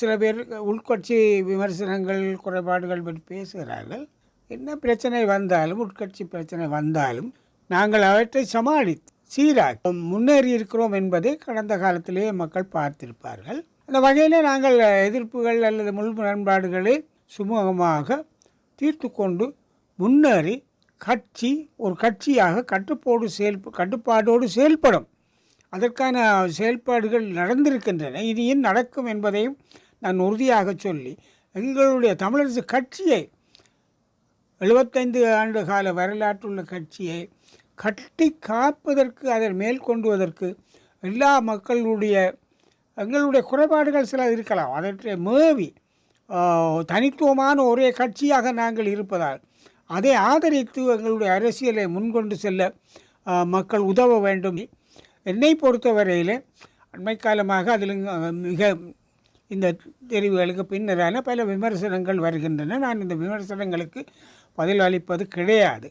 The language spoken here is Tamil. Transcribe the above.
சில பேர் உள்கட்சி விமர்சனங்கள் குறைபாடுகள் பற்றி பேசுகிறார்கள். என்ன பிரச்சனை வந்தாலும் உட்கட்சி பிரச்சனை வந்தாலும் நாங்கள் அவற்றை சமாளித்து சீராக முன்னேறி இருக்கிறோம் என்பதை கடந்த காலத்திலேயே மக்கள் பார்த்திருப்பார்கள். அந்த வகையில் நாங்கள் எதிர்ப்புகள் அல்லது முள் முரண்பாடுகளை சுமூகமாக தீர்த்து கொண்டு முன்னேறி கட்சி ஒரு கட்சியாக கட்டுப்போடு செயல் கட்டுப்பாடோடு செயல்படும். அதற்கான செயல்பாடுகள் நடந்திருக்கின்றன. இனியும் நடக்கும் என்பதையும் நான் உறுதியாக சொல்லி எங்களுடைய தமிழரசு கட்சியை எழுபத்தைந்து ஆண்டு கால வரலாற்றுள்ள கட்சியை கட்டி காப்பதற்கு அதை மேல் கொண்டுவதற்கு எல்லா மக்களுடைய எங்களுடைய குறைபாடுகள் சில இருக்கலாம். அதற்றை மேவி தனித்துவமான ஒரே கட்சியாக நாங்கள் இருப்பதால் அதை ஆதரித்து எங்களுடைய அரசியலை முன்கொண்டு செல்ல மக்கள் உதவ வேண்டும். என்னை பொறுத்தவரையில் அண்மை காலமாக அதில் மிக இந்த தெரிவுகளுக்கு பின்னரான பல விமர்சனங்கள் வருகின்றன. நான் இந்த விமர்சனங்களுக்கு பதில் அளிப்பது கிடையாது.